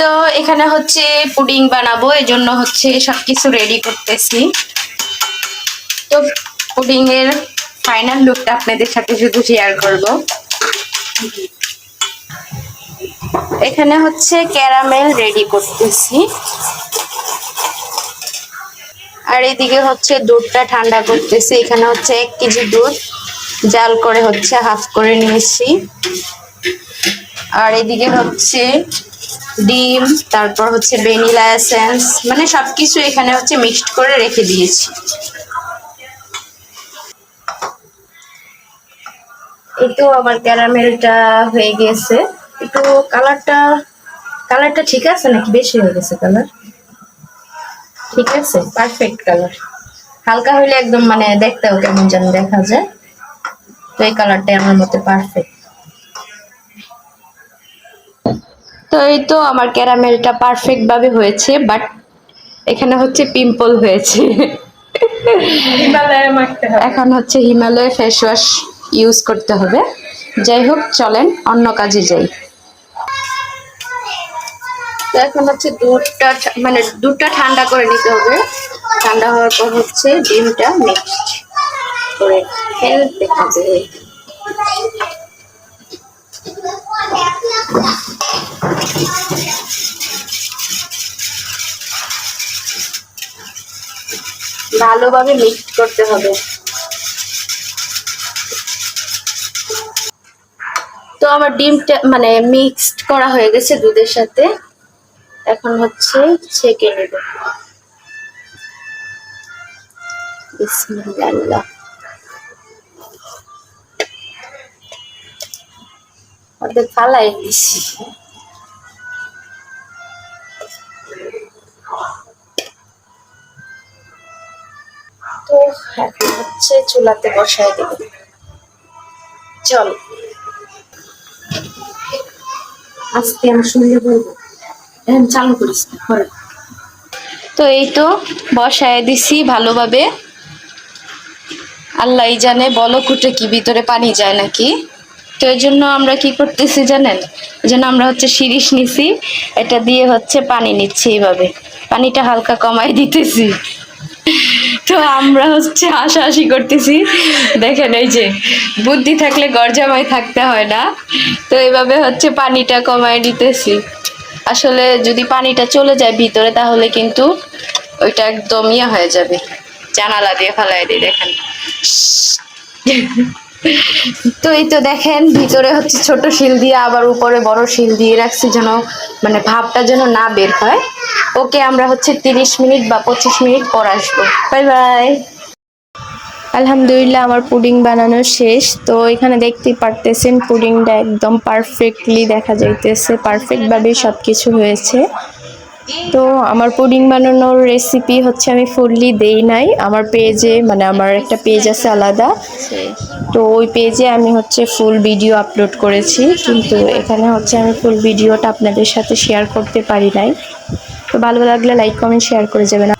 তো এখানে হচ্ছে পুডিং বানাবো এই জন্য হচ্ছে সবকিছু রেডি করতেছি। তো পুডিং এর ফাইনাল লুকটা আপনাদের সাথে শুধু শেয়ার করব। এখানে হচ্ছে ক্যারামেল রেডি করতেছি। আর এদিকে হচ্ছে দুধটা ঠান্ডা করতেছি, এখানে হচ্ছে এক কেজি দুধ জাল করে হচ্ছে হাফ করে নিয়েছি। আর এদিকে হচ্ছে ডিম, তারপর হচ্ছে ভ্যানিলা এসেন্স মানে সবকিছু এখানে হচ্ছে মিক্সড করে রেখে দিয়েছি। এই তো আমার ক্যারামেলটা হয়ে গেছে। একটু কালারটা কালারটা ঠিক আছে নাকি? বেশি হয়ে গেছে কালার। ঠিক আছে পারফেক্ট কালার হালকা হইলে একদম মানে দেখতেও কেমন যেন দেখা যায়। তো এই কালারটাই আমার মতে পারফেক্ট তো এই তো আমার ক্যারামেলটা পারফেক্ট ভাবে হয়েছে বাট এখানে হচ্ছে পিম্পল হয়েছে। হিমালয়ে মাখতে হবে। এখন হচ্ছে হিমালয় ফেস ওয়াশ ইউজ করতে হবে। যাই হোক চলেন অন্য কাজে যাই। তো এখন হচ্ছে দুধটা মানে দুধটা ঠান্ডা করে নিতে হবে। ঠান্ডা হওয়ার পর হচ্ছে ডিমটা মিক্সড করে ফেলতে হবে। ভালোভাবে মিক্সড করতে হবে। তো আমার ডিমটা মানে মিক্সড করা হয়ে গেছে দুধের সাথে। এখন হচ্ছে ছেঁকে নেব। বিসমিল্লাহ। অর্ধেক ফালাই দিছি তো এখন হচ্ছে চুলাতে বসায় দেব। চল। আজকে আমি শুনলে বলব। চালু করিস। তো এই তো, বসায় দিছি ভালোভাবে। আল্লাহ জানে বলো কুটে কি ভিতরে পানি যায় নাকি। তো এই জন্য আমরা কি করতেছি জানেন? এই জন্য আমরা হচ্ছে শিরিষ নিছি, এটা দিয়ে হচ্ছে পানি নিচ্ছি এইভাবে। পানিটা হালকা কমাই দিতেছি। তো আমরা হচ্ছে হাসাহাসি করতেছি। দেখেন এই যে, বুদ্ধি থাকলে গরজামাই থাকতে হয় না। তো এইভাবে হচ্ছে পানিটা কমায় দিতেছি। আসলে যদি পানিটা চলে যায় ভিতরে, তাহলে কিন্তু ওইটা একদম ইয়ে হয়ে যাবে। জানালা দিয়ে ফেলাই দিয়ে, দেখেন। তো এই তো দেখেন, ভিতরে হচ্ছে ছোট শিল দিয়ে, আবার উপরে বড় শিল দিয়ে রাখছি যেন মানে ভাবটা যেন না বের হয়। ওকে আমরা হচ্ছে তিরিশ মিনিট বা পঁচিশ মিনিট পর আসব। Bye bye. আলহামদুলিল্লাহ, আমার পুডিং বানানো শেষ। তো এখানে দেখতে পারতেছেন, পুডিংটা একদম পারফেক্টলি দেখা যাইতেছে। পারফেক্টভাবে সব কিছু হয়েছে। তো আমার পুডিং বানানোর রেসিপি হচ্ছে আমি ফুললি দেই নাই। আমার পেজে মানে আমার একটা পেজ আছে আলাদা। তো ওই পেজে আমি হচ্ছে ফুল ভিডিও আপলোড করেছি। কিন্তু এখানে হচ্ছে আমি ফুল ভিডিওটা আপনাদের সাথে শেয়ার করতে পারি নাই। তো ভালো লাগলে লাইক কমেন্ট শেয়ার করে যাবেন।